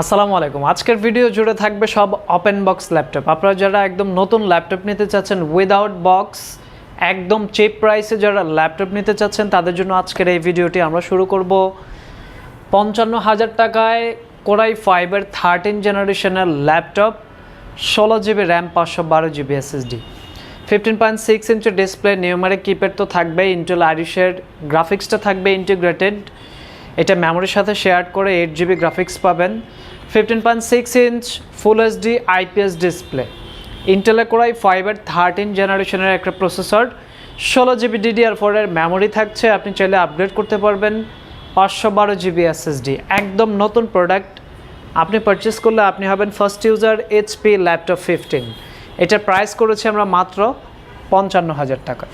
আসসালামু আলাইকুম। আজকের ভিডিও জুড়ে থাকবে সব ওপেন বক্স ল্যাপটপ আপনারা যারা একদম নতুন ল্যাপটপ নিতে চাচ্ছেন উইদাউট বক্স একদম চিপ প্রাইসে যারা ল্যাপটপ নিতে চাচ্ছেন, তাদের জন্য আজকের এই ভিডিওটি আমরা শুরু করব। পঞ্চান্ন হাজার টাকায় কোরাই ফাইভের থার্টিন জেনারেশনের ল্যাপটপ ষোলো জিবি র্যাম পাঁচশো বারো GB SSD fifteen point six inch display numeric keypad তো থাকবেই ইন্টেল আইরিশের গ্রাফিক্সটা থাকবে ইন্টিগ্রেটেড এটা মেমোরির সাথে শেয়ার করে এইট জিবি গ্রাফিক্স পাবেন fifteen point six inch full HD IPS display ইন্টেলে core i ফাইভের থার্টিন জেনারেশনের একটা প্রসেসর ষোলো জিবি ডিডিআর ফোরের মেমোরি থাকছে, আপনি চাইলে আপগ্রেড করতে পারবেন, পাঁচশো বারো জিবি এসএসডি একদম নতুন প্রোডাক্ট আপনি পারচেস করলে আপনি হবেন first user HP laptop fifteen এটার প্রাইস করেছি আমরা মাত্র পঞ্চান্ন হাজার টাকা।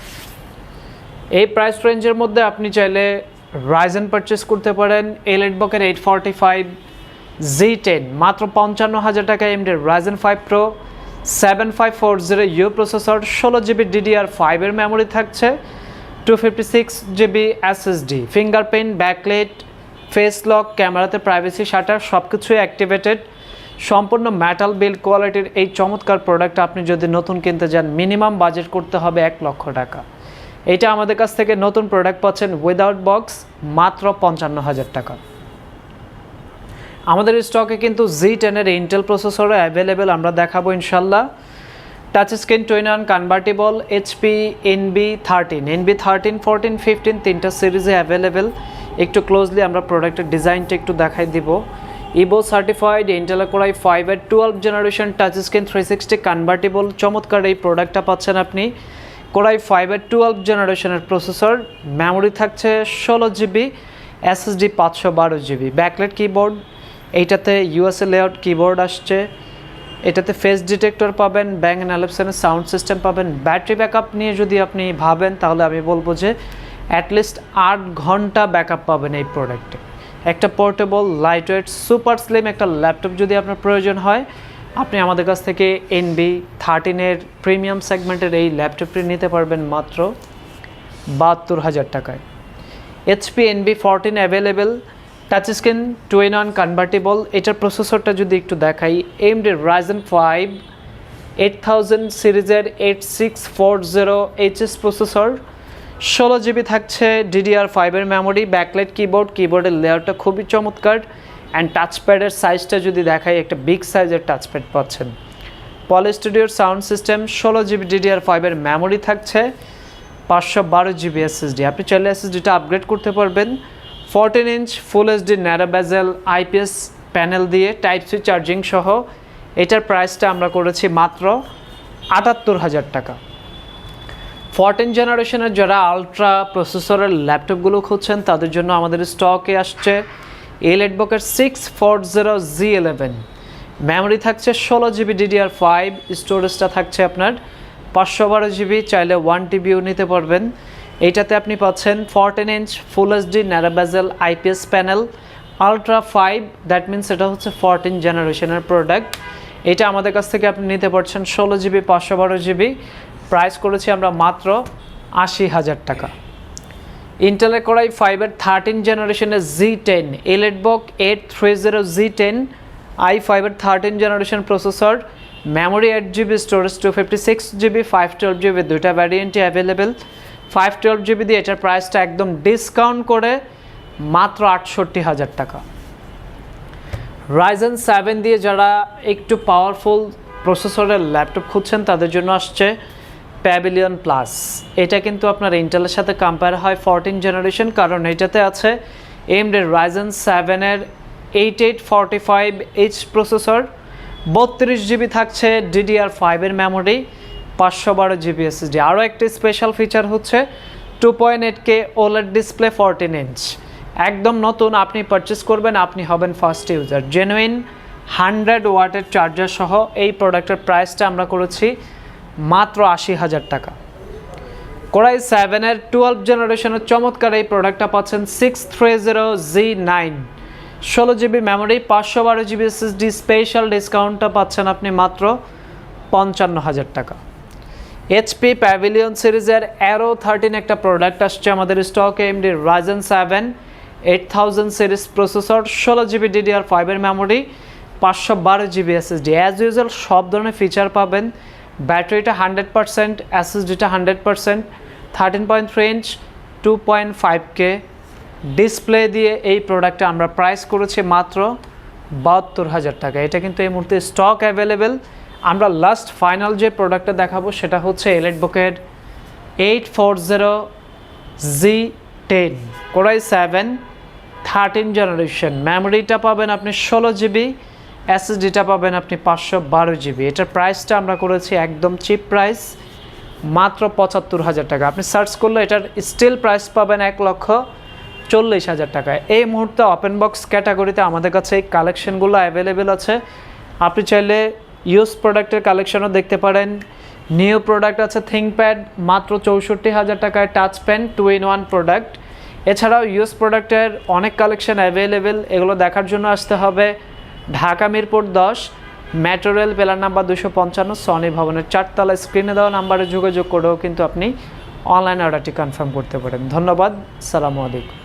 এই প্রাইস রেঞ্জের মধ্যে আপনি চাইলে রাইজেন পারচেস করতে পারেন এলএড বকের eight forty five G ten মাত্র পঞ্চান্ন হাজার টাকা AMD Ryzen five pro seven five four zero U processor ষোলো জিবি ডিডিআর ফাইভের মেমোরি থাকছে two fifty six GB SSD fingerprint backlit face lock ক্যামেরাতে প্রাইভেসি শাটার সব কিছুই অ্যাক্টিভেটেড সম্পূর্ণ মেটাল বিল্ড কোয়ালিটির এই চমৎকার প্রোডাক্ট আপনি যদি নতুন কিনতে যান মিনিমাম বাজেট করতে হবে এক লক্ষ টাকা। এটা আমাদের কাছ থেকে নতুন প্রোডাক্ট পাচ্ছেন উইদাউট বক্স মাত্র পঞ্চান্ন হাজার টাকা। আমাদের স্টকে কিন্তু জি টেনের ইন্টেল প্রসেসরও অ্যাভেলেবেল আমরা দেখাবো ইনশাল্লাহ। Touch screen two in one convertible HP NB thirteen NB thirteen fourteen fifteen তিনটা সিরিজে অ্যাভেলেবেল একটু ক্লোজলি আমরা প্রোডাক্টের ডিজাইনটা একটু দেখাই দিব। ইবো সার্টিফাইড ইন্টেল ফাইভ ফাইভের twelve generation touch screen three sixty convertible চমৎকার এই প্রোডাক্টটা পাচ্ছেন আপনি। কোরাই ফাইভের টুয়েলভ জেনারেশনের প্রসেসর মেমোরি থাকছে ষোলো জিবি এসএসডি পাঁচশো বারো জিবি ব্যাকলেট কিবোর্ড এইটাতে ইউএসএ লেআউট কিবোর্ড আসছে, এটাতে ফেস ডিটেক্টর পাবেন ব্যাং অ্যালপসনের সাউন্ড সিস্টেম পাবেন ব্যাটারি ব্যাকআপ নিয়ে যদি আপনি ভাবেন, তাহলে আমি বলব যে অ্যাটলিস্ট আট ঘণ্টা ব্যাকআপ পাবেন এই প্রোডাক্টে একটা পোর্টেবল লাইটওয়েট সুপার স্লিম একটা ল্যাপটপ যদি আপনার প্রয়োজন হয় আপনি আমাদের কাছ থেকে এনবি থার্টিনের প্রিমিয়াম সেগমেন্টের এই ল্যাপটপটি নিতে পারবেন মাত্র বাহাত্তর হাজার টাকায়। HP NB fourteen available touch screen two in one convertible এটার প্রসেসরটা যদি একটু দেখাই AMD Ryzen five eight thousand সিরিজের eight six four zero HS processor ষোলো জিবি থাকছে ডিডিআর ফাইভের মেমোরি ব্যাকলাইট কিবোর্ড কিবোর্ডের লেয়ারটা খুবই চমৎকার অ্যান্ড টাচপ্যাডের সাইজটা যদি দেখাই, একটা বিগ সাইজের টাচপ্যাড পাচ্ছেন। পলি স্টুডিওর সাউন্ড সিস্টেম ষোলো জিবি ডিডিআর ফাইভের মেমোরি থাকছে, পাঁচশো বারো জিবি এসএসডি আপনি চাইলে এসএসডিটা আপগ্রেড করতে পারবেন। Fourteen inch full HD narrow bezel IPS panel দিয়ে টাইপ সি চার্জিং সহ। এটার প্রাইসটা আমরা করেছি মাত্র আটাত্তর হাজার টাকা। ফোরটিন জেনারেশনের যারা আলট্রা প্রসেসরের ল্যাপটপগুলো খুঁজছেন, তাদের জন্য আমাদের স্টকে আসছে। এল এডবকের six four zero G eleven. Memory থাকছে ষোলো জিবি ডিডিআর ফাইভ স্টোরেজটা থাকছে আপনার পাঁচশো বারো জিবি, চাইলে ওয়ান টিবিও নিতে পারবেন। এইটাতে আপনি পাচ্ছেন fourteen inch full HD narrow bezel IPS panel ultra five that means এটা হচ্ছে ফোরটিন জেনারেশনের প্রোডাক্ট এটা আমাদের কাছ থেকে আপনি নিতে পারছেন ষোলো জিবি, পাঁচশো বারো জিবি। প্রাইস করেছি আমরা মাত্র আশি হাজার টাকা। ইন্টেলের করাই ফাইভের থার্টিন জেনারেশনের G ten EliteBook eight three zero G ten i ফাইভের thirteen generation processor memory eight GB storage two fifty six GB five twelve GB দুইটা ভ্যারিয়েন্টই অ্যাভেলেবেল ফাইভ টুয়েলভ জিবি দিয়ে এটার প্রাইসটা একদম ডিসকাউন্ট করে মাত্র আটষট্টি হাজার টাকা। রাইজেন সেভেন দিয়ে যারা একটু পাওয়ারফুল প্রসেসরের ল্যাপটপ খুঁজছেন, তাদের জন্য আসছে প্যাভিলিয়ন প্লাস এটা কিন্তু আপনার ইন্টেলের সাথে কম্পেয়ার হয় ফোরটিন জেনারেশন কারণ এটাতে আছে এমডে রাইজেন সেভেনের eight eight forty five H processor বত্রিশ জিবি থাকছে ডিডিআর ফাইভের মেমোরি পাঁচশো বারো জিবি এসএসডি আরও একটি স্পেশাল ফিচার হচ্ছে two point eight K OLED display fourteen inch একদম নতুন, আপনি পারচেস করবেন, আপনি হবেন ফার্স্ট ইউজার জেনুইন হান্ড্রেড ওয়াটের চার্জার সহ এই প্রোডাক্টের প্রাইসটা আমরা করেছি মাত্র আশি হাজার টাকা। কোরাই সেভেনের টুয়েলভ জেনারেশনের চমৎকার এই প্রোডাক্টটা পাচ্ছেন six three zero G nine ষোলো জিবি মেমোরি পাঁচশো বারো জিবি এসএসডি স্পেশাল ডিসকাউন্টটা পাচ্ছেন আপনি মাত্র পঞ্চান্ন হাজার টাকা। এইচপি প্যাভিলিয়ন সিরিজের অ্যারো থার্টিন একটা প্রোডাক্ট আসছে আমাদের স্টকে AMD Ryzen seven eight thousand series processor, ষোলো জিবি ডিডিআর ফাইভের মেমোরি পাঁচশো বারো জিবি এসএসডি অ্যাজ ইউজুয়াল সব ধরনের ফিচার পাবেন। ব্যাটারিটা hundred percent এসএসডিটা hundred percent, thirteen point three inch two point five K display দিয়ে এই প্রোডাক্টটা আমরা প্রাইস করেছি মাত্র বাহাত্তর হাজার টাকা। এটা কিন্তু এই মুহূর্তে স্টক অ্যাভেলেবেল আমরা লাস্ট ফাইনাল যে প্রোডাক্টটা দেখাবো সেটা হচ্ছে এলেট বুকের eight four zero G ten core i seven thirteen generation মেমোরিটা পাবেন আপনি ষোলো জিবি এসএসডিটা পাবেন আপনি পাঁচশো বারো জিবি। এটার প্রাইসটা আমরা করেছি একদম চিপ প্রাইস মাত্র পঁচাত্তর হাজার টাকা। আপনি সার্চ করলে এটার স্টিল প্রাইস পাবেন এক লক্ষ চল্লিশ হাজার টাকা। এই মুহূর্তে ওপেন বক্স ক্যাটাগরিতে আমাদের কাছে এই কালেকশনগুলো অ্যাভেলেবেল আছে। আপনি চাইলে ইউজ প্রোডাক্টের কালেকশনও দেখতে পারেন। নিউ প্রোডাক্ট আছে থিঙ্কপ্যাড মাত্র চৌষট্টি হাজার টাকায় touch pen two in one product এছাড়াও ইউএস প্রোডাক্টের অনেক কালেকশন অ্যাভেলেবেল এগুলো দেখার জন্য আসতে হবে। ঢাকা মিরপুর দশ, মেট্রো রেল পেলার নাম্বার দুশো পঞ্চান্ন, সনি ভবনের চারতলা স্ক্রিনে দেওয়া নাম্বারে যোগাযোগ করেও কিন্তু আপনি অনলাইন অর্ডারটি কনফার্ম করতে পারেন। ধন্যবাদ, সালামু আলাইকুম।